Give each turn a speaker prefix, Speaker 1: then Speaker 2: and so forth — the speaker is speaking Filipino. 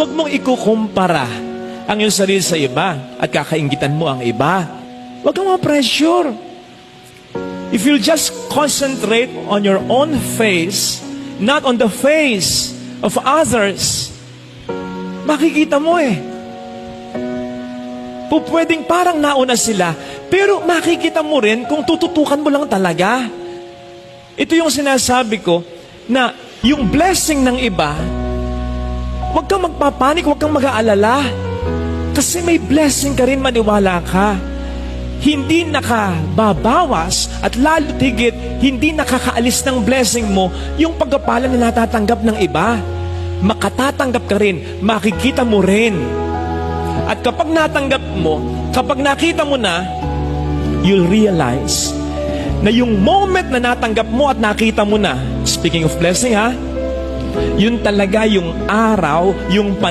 Speaker 1: Huwag mong ikukumpara ang iyong sarili sa iba at kakaingitan mo ang iba. Huwag kang ma-pressure. If you'll just concentrate on your own face, not on the face of others, makikita mo eh. Po pwedeng parang nauna sila, pero makikita mo rin kung tututukan mo lang talaga. Ito yung sinasabi ko na yung blessing ng iba, huwag kang magpapanik, huwag kang mag-aalala. Kasi may blessing ka rin, maniwala ka. Hindi nakababawas at lalo tigit, hindi nakakaalis ng blessing mo yung pagkapala na natatanggap ng iba. Makatatanggap ka rin, makikita mo rin. At kapag natanggap mo, kapag nakita mo na, you'll realize na yung moment na natanggap mo at nakita mo na, speaking of blessing ha, yun talaga yung araw, yung